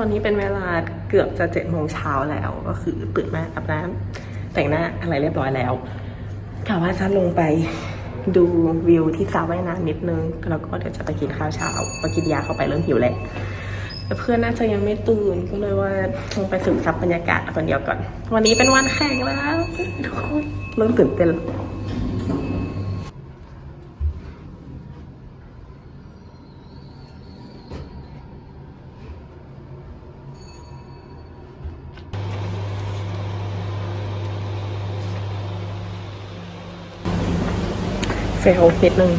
ตอนนี้เป็นเวลาเกือบจะเจ็ดโมงเช้าแล้ว ก็คือตื่นมาอาบน้ำแต่งหน้าอะไรเรียบร้อยแล้วกะว่าจะลงไปดูวิวที่สระว่ายน้ำนิดนึง แล้วก็เดี๋ยวจะไปกินข้าวเช้าพอกินยาเข้าไปเริ่มหิวแหละแต่เพื่อนน่าจะยังไม่ตื่นก็เลยว่าลงไปซึมซับบรรยากาศคนเดียวก่อน วันนี้เป็นวันแข่งแล้วทุกคนเริ่มตื่นเต้น ล้วเฟลนิดนึง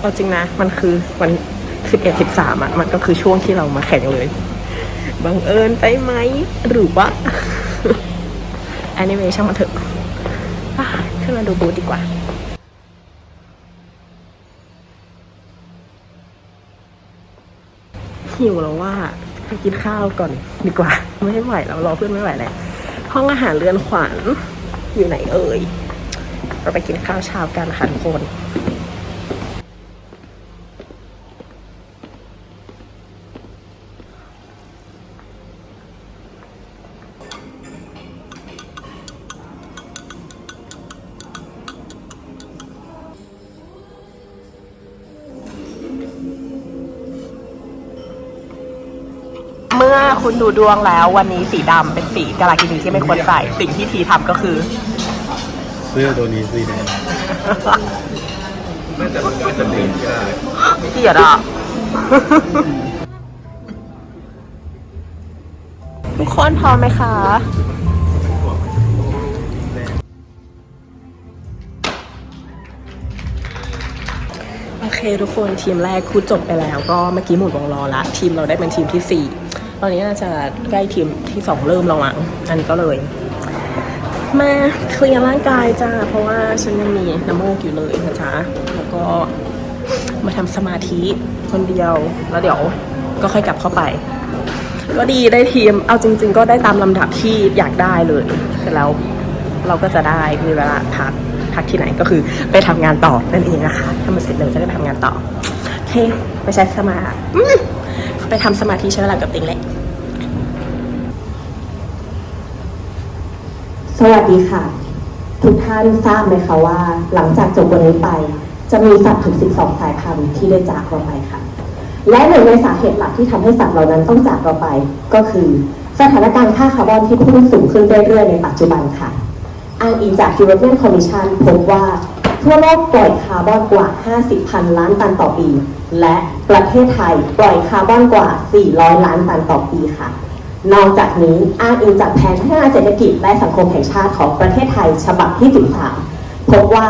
เอาจริงนะ มันคือวันสิบเอ็ดสิบสามอะ มันก็คือช่วงที่เรามาแข่งเลยบังเอิญไปไหม หรือว่าแอนิเมชั่นมาเถอะขึ้นมาดูบูธดีกว่าหิวแล้วว่าไปกินข้าวก่อนดีกว่า ไม่ไหวแล้วรอเพื่อนไม่ไหวแล้วห้องอาหารเรือนขวัญอยู่ไหนเอ่ย เราไปกินข้าวเช้ากันค่ะทุกคนเมื่อคุณดูดวงแล้ววันนี้สีดำเป็นสีกาลากินีที่ไม่ควรใส่ สิ่งที่ทีทำก็คือ เสื้อตัวนี้สีแดงไม่แต่มันก็จะเป็นก็ได้เกลียดอะ ทุกคนพร้อมไหมคะ โอเคทุกคนทีมแรกคูจบไปแล้วก็เมื่อกี้หมุนวงล้อละ ทีมเราได้เป็นทีมที่ 4 ตอนนี้น่าจะใกล้ทีมที่ 2 เริ่มแล้วมั้งอันนี้ก็เลย มาเคลียร์ร่างกายจ้า เพราะว่าฉันยังมีน้ำมูกอยู่เลยนะจ๊ะ แล้วก็มาทำสมาธิคนเดียว แล้วเดี๋ยวก็ค่อยกลับเข้าไป ก็ดีได้ทีม เอาจริง ๆ ก็ได้ตามลำดับที่อยากได้เลยเสร็จแล้วเราก็จะได้มีเวลาพักพักที่ไหนก็คือไปทำงานต่อนั่นเองนะคะถ้ามันเสร็จเร็วจะได้ไปทำงานต่อโอเคไปใช้สมาไปทำสมาธิใช้เวลากับติงแหละ สวัสดีค่ะ ทุกท่านทราบไหมคะว่า หลังจากจบวันนี้ไป จะมีสัตว์ถึง 12 สายพันธุ์ที่ได้จากเราไปค่ะ และหนึ่งในสาเหตุหลักที่ทำให้สัตว์เหล่านั้นต้องจากเราไป ก็คือ สถานการณ์ค่าคาร์บอนที่พุ่งสูงขึ้นเรื่อยๆในปัจจุบันค่ะอ้างอิงจาก European Commission พบว่าทั่วโลกปล่อยคาร์บอนกว่า 50 พันล้านตันต่อปี และประเทศไทยปล่อยคาร์บอนกว่า 400 ล้านตันต่อปีค่ะ นอกจากนี้อ้างอิงจากแผนพัฒนาเศรษฐกิจและสังคมแห่งชาติของประเทศไทยฉบับที่ 13 พบว่า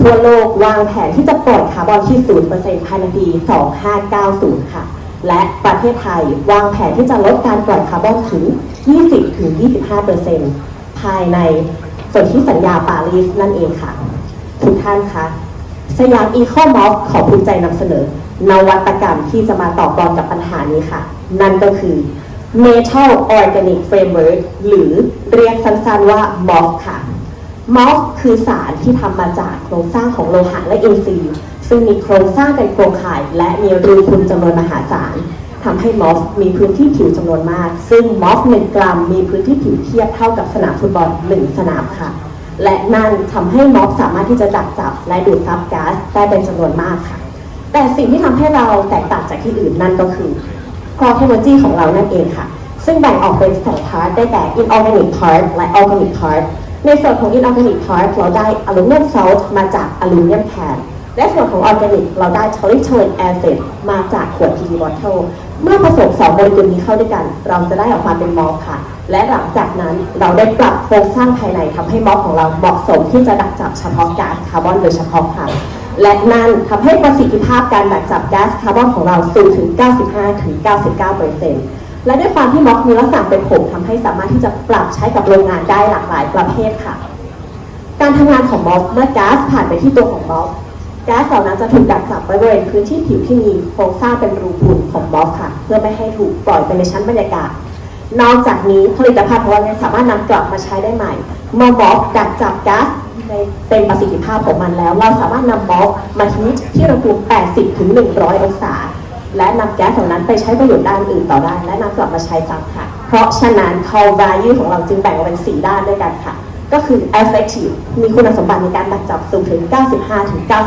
ทั่วโลกวางแผนที่จะปล่อยคาร์บอนที่ 0%ภายในปี 2590 ค่ะ และประเทศไทยวางแผนที่จะลดการปล่อยคาร์บอนถึง 20-25%ภายในส่วนที่สัญญาปารีสนั่นเองค่ะ ทุกท่านคะสยามอีโคมอฟขอภูมิใจนำเสนอ นวัตกรรมที่จะมาต่อกรกับปัญหานี้ค่ะ นั่นก็คือ Metal Organic Framework หรือเรียกสั้นๆว่า MOF ค่ะ MOF คือสารที่ทำมาจากโครงสร้างของโลหะและอินทรีย์ ซึ่งมีโครงสร้างเป็นโครงข่าย และมีรูพุนจำนวนมหาศาลทำให้ MOF มีพื้นที่ผิวจำนวนมาก ซึ่ง MOF 1กรัมมีพื้นที่ผิวเทียบเท่ากับสนามฟุตบอล1สนามค่ะ และนั่นทำให้ MOF สามารถที่จะดักจับและดูดซับก๊าซได้เป็นจำนวนมากค่ะ แต่สิ่งที่ทำให้เราแตกต่างจากที่อื่นนั่นก็คือ core technology ของเรานั่นเองค่ะ ซึ่งแบ่งออกเป็นสองพาร์ทได้แก่ inorganic part และ organic part ในส่วนของ inorganic part เราได้ aluminum salt มาจาก aluminum can และส่วนของ organic เราได้ tolitolene acid มาจากขวด PE bottle เมื่อผสมสองโมเลกุลนี้เข้าด้วยกัน เราจะได้ออกมาเป็นมอลค่ะ และหลังจากนั้นเราได้ปรับโครงสร้างภายในทำให้มอลของเราเหมาะสมที่จะดักจับเฉพาะก๊าซคาร์บอนโดยเฉพาะค่ะ และนั่นทำให้ประสิทธิภาพการดักจับก๊าซคาร์บอนของเราสูงถึง 95-99%และด้วยความที่ม็อกมีลักษณะเป็นผงทำให้สามารถที่จะปรับใช้กับโรงงานได้หลากหลายประเภทค่ะ การทำงานของม็อกเมื่อก๊าซผ่านไปที่ตัวของม็อกก๊าซเหล่านั้นจะถูกดักจับไว้บริเวณพื้นที่ผิวที่มีโครงสร้างเป็นรูพุนของม็อกค่ะ เพื่อไม่ให้ถูกปล่อยไปในชั้นบรรยากาศ นอกจากนี้ผลิตภัณฑ์ของเรายังสามารถนำกลับมาใช้ได้ใหม่เมื่อม็อกดักจับก๊าซ ในเต็มประสิทธิภาพของมันแล้ว เราสามารถนำม็อกมาฮีทที่อุณหภูมิ 80 ถึง 100 องศา และนำแก๊สเหล่านั้นไปใช้ประโยชน์ด้านอื่นต่อได้และนำกลับมาใช้ซ้ำค่ะ เพราะฉะนั้น core value ของเราจึงแบ่งออกเป็น 4 ด้านด้วยกันค่ะ ก็คือ effective มีคุณสมบัติในการดักจับสูงถึง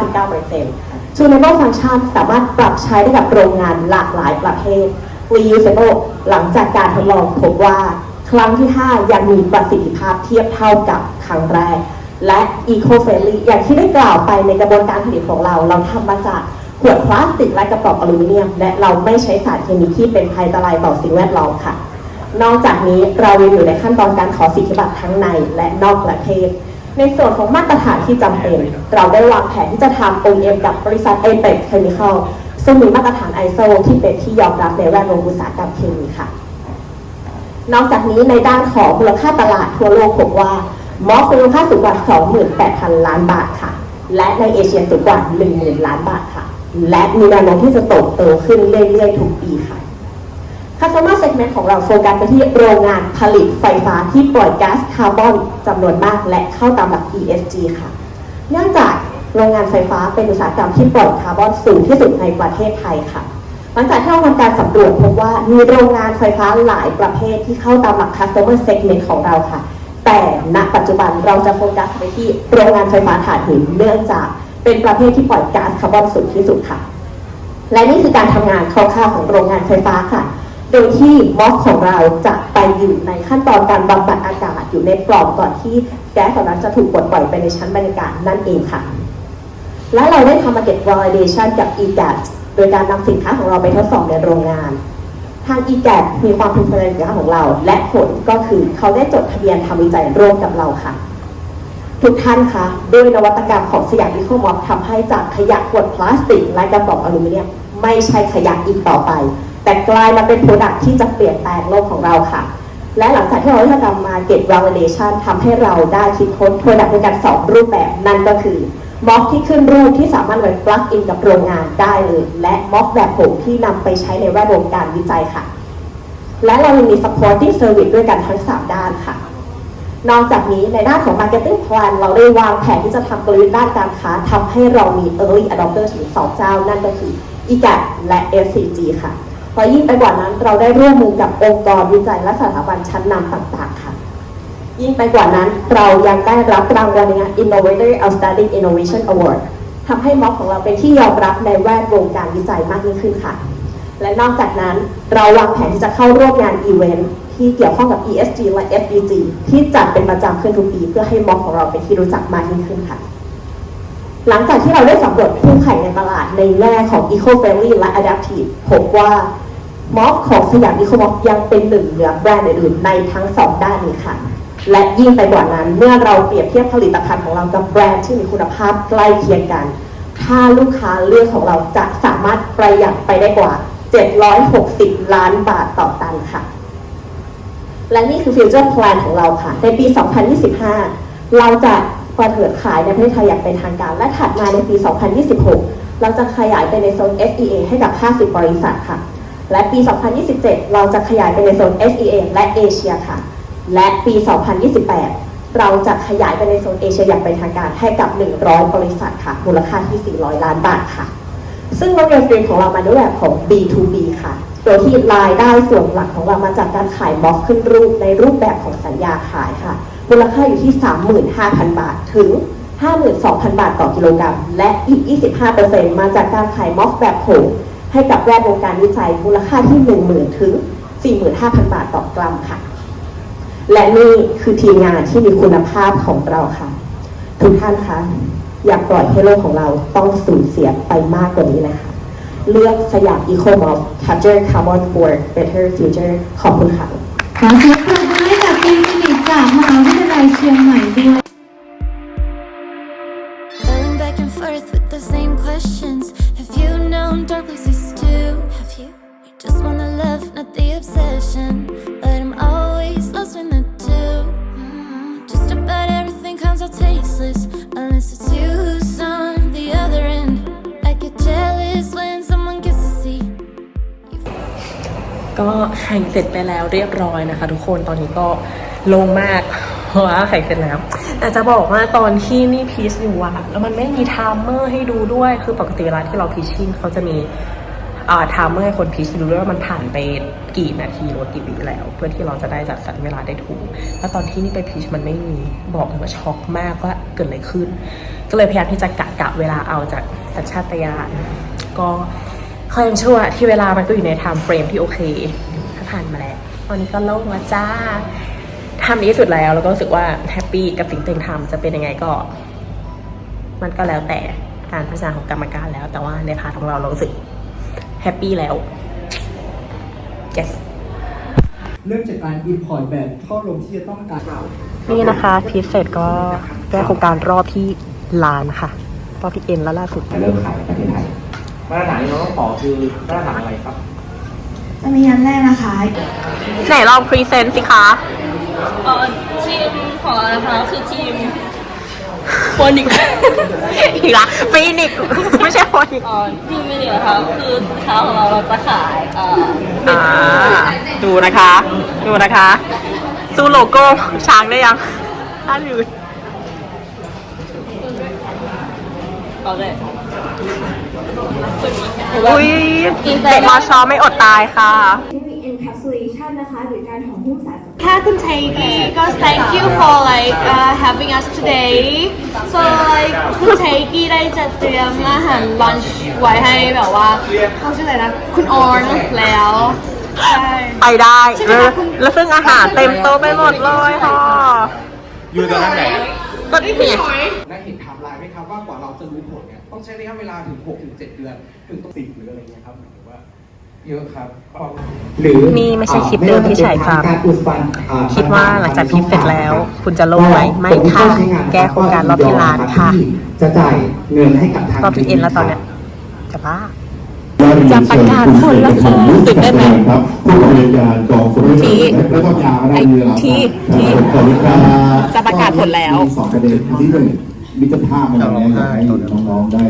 95-99% tunable function สามารถปรับใช้ได้กับโรงงานหลากหลายประเภท reusable หลังจากการทดลองพบว่าครั้งที่ 5 ยังมีประสิทธิภาพเทียบเท่ากับครั้งแรก และ eco-friendly อย่างที่ได้กล่าวไปในกระบวนการผลิตของเรา เราทำมาจากขวดพลาสติกและกระป๋องอลูมิเนียม และเราไม่ใช้สารเคมีที่เป็นภัยอันตรายต่อสิ่งแวดล้อมค่ะ นอกจากนี้เรายังอยู่ในขั้นตอนการขอสิทธิบัตรทั้งในและนอกประเทศ ในส่วนของมาตรฐานที่จำเป็น เราได้วางแผนที่จะทำ OEM กับบริษัท Apex Chemical ซึ่งมีมาตรฐาน ISO ที่เป็นที่ยอมรับในแวดวงอุตสาหกรรมเคมีค่ะ นอกจากนี้ในด้านของมูลค่าตลาดทั่วโลกพบว่า มอสมูลค่าสูงกว่า 28,000 ล้านบาทค่ะ และในเอเชียสูงกว่า 10,000 ล้านบาทค่ะ และมีแนวโน้มที่จะโตโตขึ้นเรื่อยๆ ทุกปีค่ะ Customer Segment ของเราโฟกัสไปที่โรงงานผลิตไฟฟ้าที่ปล่อยก๊าซคาร์บอนจำนวนมากและเข้าตามหลัก ESG ค่ะ เนื่องจากโรงงานไฟฟ้าเป็นอุตสาหกรรมที่ปล่อยคาร์บอนสูงที่สุดในประเทศไทยค่ะ หลังจากที่เราทำการสำรวจพบว่ามีโรงงานไฟฟ้าหลายประเภทที่เข้าตามหลัก customer segment ของเราค่ะ แต่ณปัจจุบันเราจะโฟกัสไปที่โรงงานไฟฟ้าถ่านหินเนื่องจากเป็นประเภทที่ปล่อยก๊าซคาร์บอนสูงที่สุดค่ะ และนี่คือการทำงานคร่าวๆของโรงงานไฟฟ้าค่ะ โดยที่มอสของเราจะไปอยู่ในขั้นตอนการบำบัดอากาศอยู่ในปล่องก่อนที่แก๊สเหล่านั้นจะถูกปลดปล่อยไปในชั้นบรรยากาศนั่นเองค่ะ และเราได้ทำ market validation กับ EGAT โดยการนำสินค้าของเราไปทดสอบในโรงงาน ทาง EGAT มีความพึงพอใจในสินค้าของเรา และผลก็คือเขาได้จดทะเบียนทำวิจัยร่วมกับเราค่ะ ทุกท่านคะด้วยนวัตกรรมของสยามอีโคมอฟทำให้จากขยะขวดพลาสติกและกระป๋องอลูมิเนียมไม่ใช่ขยะอีกต่อไป แต่กลายมาเป็นโปรดักที่จะเปลี่ยนแปลงโลกของเราค่ะ และหลังจากที่เราได้ทำมาเก็บ validation ทำให้เราได้คิดค้นโปรดักในการสองรูปแบบนั่นก็คือ ม็อกที่ขึ้นรูปที่สามารถไป plug in กับโรงงานได้เลย และม็อกแบบผงที่นำไปใช้ในแวดวงการวิจัยค่ะ และเรายังมี supporting service ด้วยกันทั้ง 3 ด้านค่ะ นอกจากนี้ในด้านของ marketing plan เราได้วางแผนที่จะทำกลยุทธ์ด้านการค้าทำให้เรามี early adopter ถึงสองเจ้า นั่นก็คือ EGAT และ FCG ค่ะพอยิ่งไปกว่านั้นเราได้ร่วมมือกับองค์กรวิจัยและสถาบันชั้นนำต่างๆค่ะ ยิ่งไปกว่านั้นเรายังได้รับรางวัลในงาน Innovator Outstanding Innovation Award ทำให้ม็อกของเราเป็นที่ยอมรับในแวดวงการวิจัยมากยิ่งขึ้นค่ะ และนอกจากนั้นเราวางแผนที่จะเข้าร่วมงานอีเวนท์ที่เกี่ยวข้องกับ ESG และ SDG ที่จัดเป็นประจำขึ้นทุกปี เพื่อให้ม็อกของเราเป็นที่รู้จักมากยิ่งขึ้นค่ะ หลังจากที่เราได้สำรวจคู่แข่งในตลาดในแง่ของ Eco-friendly และ Adaptive พบว่าม็อบของสยามอีโคม็อบยังเป็นหนึ่งเหนือแบรนด์อื่นๆในทั้งสองด้านนี้ค่ะ และยิ่งไปกว่านั้น เมื่อเราเปรียบเทียบผลิตภัณฑ์ของเรากับแบรนด์ที่มีคุณภาพใกล้เคียงกัน ถ้าลูกค้าเลือกของเราจะสามารถประหยัดไปได้กว่า 760 ล้านบาทต่อตันค่ะ และนี่คือฟิวเจอร์ plan ของเราค่ะ ในปี 2025 เราจะเปิดขายในประเทศไทยอย่างเป็นทางการ และถัดมาในปี 2026 เราจะขยายไปในโซน SEA ให้กับ 50 บริษัทค่ะ และปี 2027 เราจะขยายไปในโซน SEA และเอเชียค่ะ และปี 2028 เราจะขยายไปในโซนเอเชียอย่างเป็นทางการให้กับ 100 บริษัทค่ะ มูลค่าที่ 400 ล้านบาทค่ะ ซึ่งรถยนต์สตรีของเรามาด้วยแบบของ B2B ค่ะ โดยที่รายได้ส่วนหลักของเรามาจากการขายม็อกขึ้นรูปในรูปแบบของสัญญาขายค่ะ มูลค่าอยู่ที่ 35,000 บาทถึง52,000 บาทต่อกิโลกรัม และอีก 25%มาจากการขายม็อกแบบผงให้กับแวดวงการวิจัยมูลค่าที่ 10,000 ถึง 45,000 บาทต่อกรัมค่ะ และนี่คือทีมงานที่มีคุณภาพของเราค่ะ ทุกท่านคะอย่าปล่อยให้โลกของเราต้องสูญเสียไปมากกว่านี้นะคะ เลือกสยามอีโคมอล Capture Carbon for Better Future ขอบคุณค่ะขอเสียงปรบมือให้กับทีมฟินิกจากมหาวิทยาลัยเชียงใหม่ด้วย Going back and forth with the same questions. Have you known dark places too? Have you? You just wanna love, not the obsession. In the to do. Just about everything comes out tasteless, unless it's you who's on the other end. I get jealous when someone gets to see. ก็ไข่เสร็จไปแล้วเรียบร้อยนะคะ ทุกคนตอนนี้ก็โล่งมากเพราะว่าไข่เสร็จแล้วแต่จะบอกว่าตอนที่นี่พีชอยู่อะแล้วมันไม่มีไทม์เมอร์ให้ดูด้วยคือปกติร้านที่เราพีชชิ่งเขาจะมี อ่าเมื่อให้คนพิชรู้ด้วยว่ามันผ่านไปกี่นาทีหรือกี่วิแล้ว เพื่อที่เราจะได้จัดสรรเวลาได้ถูก แล้วตอนที่นี่ไปพิชมันไม่มีบอกเลยว่าช็อกมากว่าเกิดอะไรขึ้น ก็เลยพยายามที่จะกะกะเวลาเอาจากสัญชาตญาณก็คอยยังชั่วที่เวลามันก็อยู่ในไทม์เฟรมที่โอเคถ้าผ่านมาแล้วตอนนี้ก็โล่งแล้วจ้าทำดีที่สุดแล้วแล้วก็รู้สึกว่าแฮปปี้กับสิ่งที่ตัวเองทำจะเป็นยังไงก็ มันก็แล้วแต่การพัฒนาของกรรมการแล้ว แต่ว่าในพาร์ทของเราเรารู้สึก แฮปปี้แล้ว yes เริ่มจากการ import แบบท่อลมที่จะต้องการนี่นะคะพีเสร็จก็ได้โครงการรอบที่ลานค่ะ รอบที่เอ็นแล้วล่าสุดเริ่มขายในประเทศไทยมาตรฐานที่เราต้องขอคือมาตรฐานอะไรครับ จะมีอันแรกนะคะไหนลองพรีเซนต์สิคะเอ่อทีมของเรานะคะคือทีม โฟนิกอีกละฟีนิกซ์ไม่ใช่โฟนิกซ์เอ่อทีมมินินะคะคือสินค้าของเราเราจะขายเอ่ออ่าดูนะคะ ดูนะคะ สู้โลโก้ช้างได้ยังอ่านอยู่เอาเลยอุ้ยเด็กมอชอไม่อดตายค่ะ ค่ะคุณไทกี้ก็ thank you for like uh, having us today so like คุณไทกี้ได้จัดเตรียมอาหาร lunch ไว้ให้แบบว่าเขาชื่ออะไรนะ คุณออนแล้วใช่ ไปได้ใช่ไหมแล้วคะคุณ แล้วซึ่งอาหารเต็มโต๊ะไปหมดเลยค่ะอยู่ตอนนั้นไหนก็นี่ไงและเห็นไทม์ไลน์ไหมครับว่ากว่าเราจะรู้ผลเนี่ยต้องใช้ระยะเวลาถึง6ถึง7เดือน ถึงต้องสิบหรืออะไรเงี้ยครับหมายถึงว่า เยอะครับหรือนี่ไม่ใช่คลิปเดิมที่ฉายซ้ำการอุดฟันอ่คิดว่าหลังจากพิมพ์เสร็จแล้ว คุณจะโล่งไหมไม่ค่ะ แก้โครงการรอบที่ร้านค่ะ จะจ่ายเงินให้กับทางรอบที่เอ็นแล้วตอนเนี้ยจะบ้าจะประกาศผลแล้วค่ะตื่นเต้นไหมครับผู้บริการกองคนที่แล้วก็ยาวได้เวลาที่ที่ขอบคุณครับจะประกาศผลแล้วมีสองประเด็นที่หนึ่ง มิตรภาพมันแน่อยให้น้องๆได้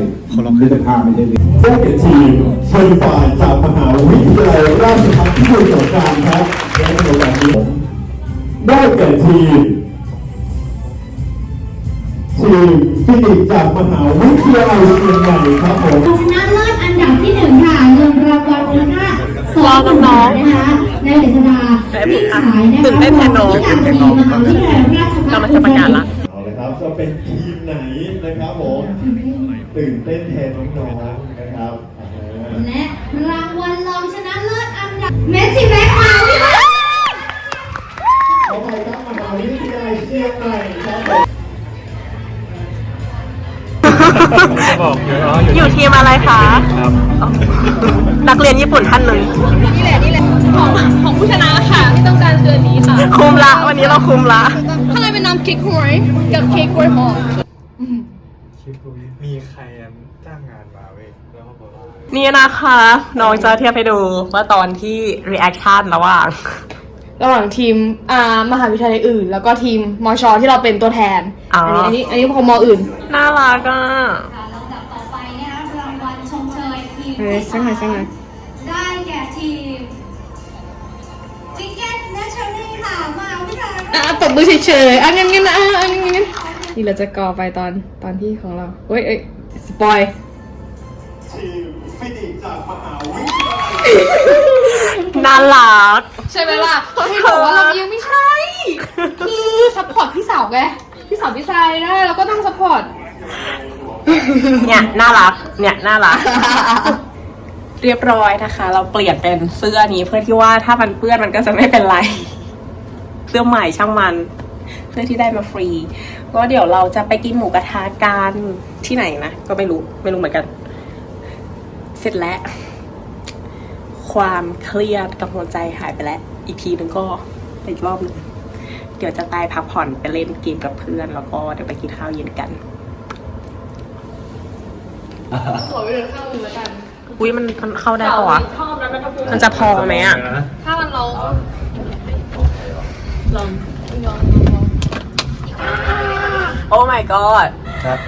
มิตรภาพไม่ได้เลยได้แก่ทีมเชิญฝ่ายจากมหาวิทยาลัยราชภัฏพิบูลสงครามครับและในวันนี้ผมได้แก่ทีมทีมฟิสิกส์จากมหาวิทยาลัยเชียงใหม่ครับผมชนะเลิศอันดับที่หนึ่งค่ะเงินรางวัลมูลค่าสองหมื่นบาทนะคะในเดชดาที่ขายนะคะตื่นเต้นแทนน้องที่การทีมมหาวิทยาลัยราชภัฏกำลังจะประกาศละ จะเป็นทีมไหนนะครับผมตื่นเต้นแทนน้องๆนะครับอ่าและรางวัลรองชนะเลิศอันดับเมจิแม็กมาวิทยาขอไปครับมหาวิทยาลัยเชียงใหม่ครับผมบอกอยู่อ๋อออยู่ยู่ทีมอะไรคะครับนักเรียนญี่ปุ่นท่านหนึ่งนี่แหละนี่แหละของของผู้ชนะค่ะที่ต้องการคืออันนี้ค่ะ คุมละ วันนี้เราคุมละข้างใน เป็นน้ำเค้กหวยกับเค้กกล้วยหอมคิดดูมีใครจ้างงานมาเว้ยแล้วเขาบอกว่านี่นะคะ น้องจะเทียบให้ดูว่าตอนที่ reaction ระหว่าง ระหว่างทีมอ่ามหาวิทยาลัยอื่น แล้วก็ทีมมชที่เราเป็นตัวแทนอ๋ออั อันนี้อันนี้อันนี้พอมอื่น น่ารักอะลำดับต่อไปนะคะรางวัลชมเชยทีมเฮ้ยสักหน่อยสักหน่อย อะตบมือเฉยๆอะงั้นงั้นอะอะงั้นงั้นนี่เราจะกอไปตอนตอนที่ของเราเฮ้ยเอ้ยสปอยทีมฟิสิกส์จากมหาวิทยาลัยน่ารักใช่ไหมล่ะให้บอกว่าเรายังไม่ใช่คือซัพพอร์ตพี่สาวไงพี่สาวพี่ชายได้เราก็ต้องซัพพอร์ตเนี่ยน่ารักเนี่ยน่ารัก เรียบร้อยนะคะ เราเปลี่ยนเป็นเสื้อนี้เพื่อที่ว่าถ้ามันเปื้อนมันก็จะไม่เป็นไร เสื้อใหม่ช่างมันเสื้อที่ได้มาฟรีก็เดี๋ยวเราจะไปกินหมูกระทะกันที่ไหนนะ ก็ไม่รู้ไม่รู้เหมือนกัน เสร็จแล้ว ความเครียดกับหัวใจหายไปแล้ว อีกทีหนึ่งก็ไปอีกรอบหนึงเดี๋ยวจะตายพักผ่อนไปเล่นเกมกับเพื่อน แล้วก็เดี๋ยวไปกินข้าวเย็นกันขอไปเดินข้างอื่นแล้วกัน อุ้ยมันมันเข้าได้ปะวะมันจะพอไหมอะ ถ้ามันเรา ลองลอง โอ้ my god ครับ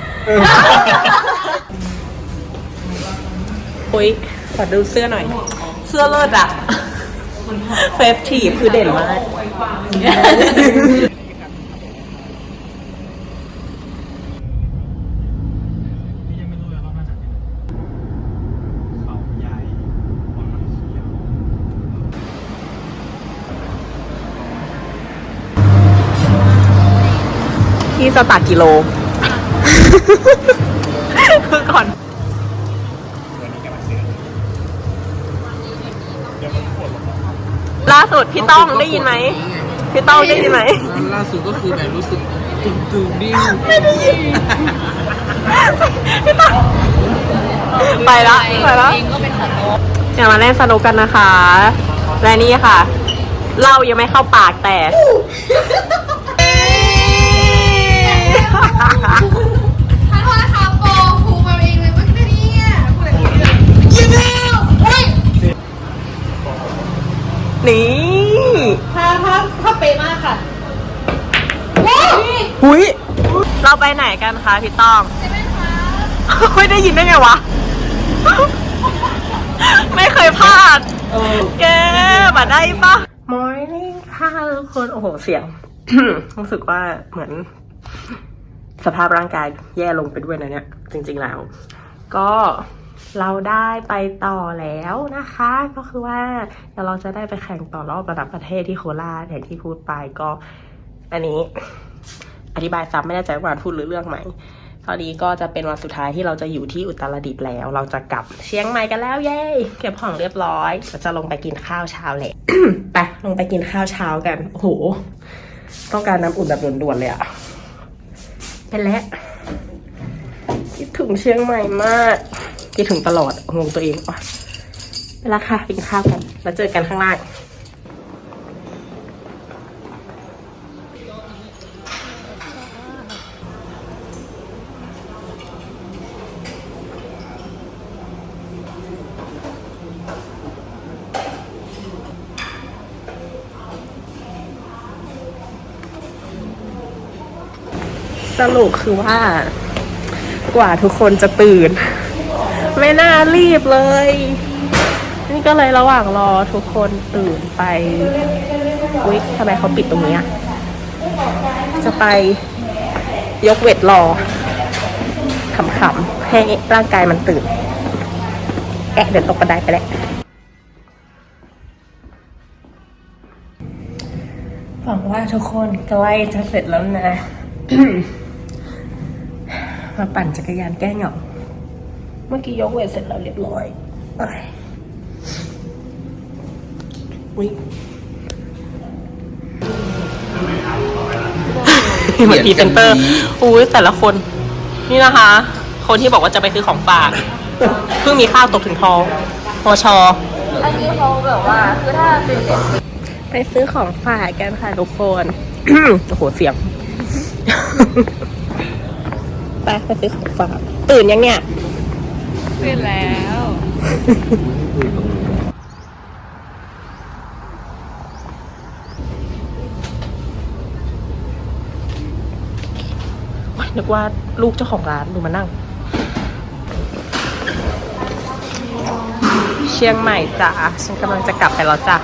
อุ้ยขอดูเสื้อหน่อย เสื้อเลิศอะเฟฟทีฟคือเด่นมาก นี่ยังไม่รู้เลยว่ามาจากที่ไหนเขาใหญ่ ที่ สตาร์ทกิโลคือก่อนล่าสุดพี่ต้องได้ยินไหมพี่ต้องได้ยินไหมล่าสุดก็คือแบบรู้สึกตึงตึงดิ้งไปละไปละอย่ามาเล่นสนุกกันนะคะ และนี่ค่ะเหล้ายังไม่เข้าปากแต่ ขอโทษนะคะโปภูมาเองเลยว่าเนี่ยพูดอะไรกันยิงแล้วเฮ้ยนี่ถ้าถ้าถ้าเป๊ะมากค่ะหุยเราไปไหนกันคะพี่ต้องไม่ได้ยินได้ไงวะ ไม่เคยพลาด แกมาได้ปะ Morning ค่ะทุกคน โอ้โห เสียง รู้สึกว่าเหมือน สภาพร่างกายแย่ลงไปด้วยนะเนี่ยจริง ๆแล้ว ก็เราได้ไปต่อแล้วนะคะ ก็คือว่าเดี๋ยวเราจะได้ไปแข่งต่อรอบระดับประเทศที่โคราชอย่างที่พูดไปก็ อันนี้อธิบายซ้ำไม่แน่ใจว่าพูดหรือเรื่องไหมตอนนี้ก็จะเป็นวันสุดท้ายที่เราจะอยู่ที่อุตรดิตถ์แล้ว เราจะกลับเชียงใหม่กันแล้วเย้เก็บของเรียบร้อยเราจะลงไปกินข้าวเช้าเลยไปลงไปกินข้าวเช้ากันโอ้โหต้องการน้ำอุ่นแบบด่วนๆเลยอะ เป็นแล้วคิดถึงเชียงใหม่มากคิดถึงตลอดงงตัวเองว่ะไปและค่ะกินข้าวกัน แล้วเจอกันข้างล่าง สรุปคือว่า กว่าทุกคนจะตื่น ไม่น่ารีบเลย นี่ก็เลยระหว่างรอทุกคนตื่นไปอุ๊ยทำไมเขาปิดตรงนี้ จะไปยกเวทรอขำๆให้ร่างกายมันตื่น แอะเดินตกบันไดไปแล้วหวังว่าทุกคนใกล้จะเสร็จแล้วนะ มาปั่นจักรยานแก้เหงา เมื่อกี้ยกเวทเสร็จแล้วเรียบร้อยเอ้ยอุ๊ยเหมือนพรีเซนเตอร์อุ้ยแต่ละคน นี่นะคะ คนที่บอกว่าจะไปซื้อของฝาก เพิ่งมีข้าวตกถึงท้องพอชออันนี้เขาแบบว่าคือถ้าเป็นเด็กไปซื้อของฝากกันค่ะทุกคน โอ้โหเสียง ไปไปซื้อของฝากตื่นยังเนี่ยเป็นแล้ว นึกว่าลูกเจ้าของร้านดูมานั่ง เชียงใหม่จ้ะฉันกำลังจะกลับไปแล้วจ้ะ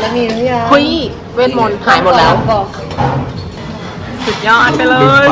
เล่นจริงแล้วมีหรือยังเฮ้ยเวทมนต์หายหมดแล้ว บอกสุดยอดไปเลย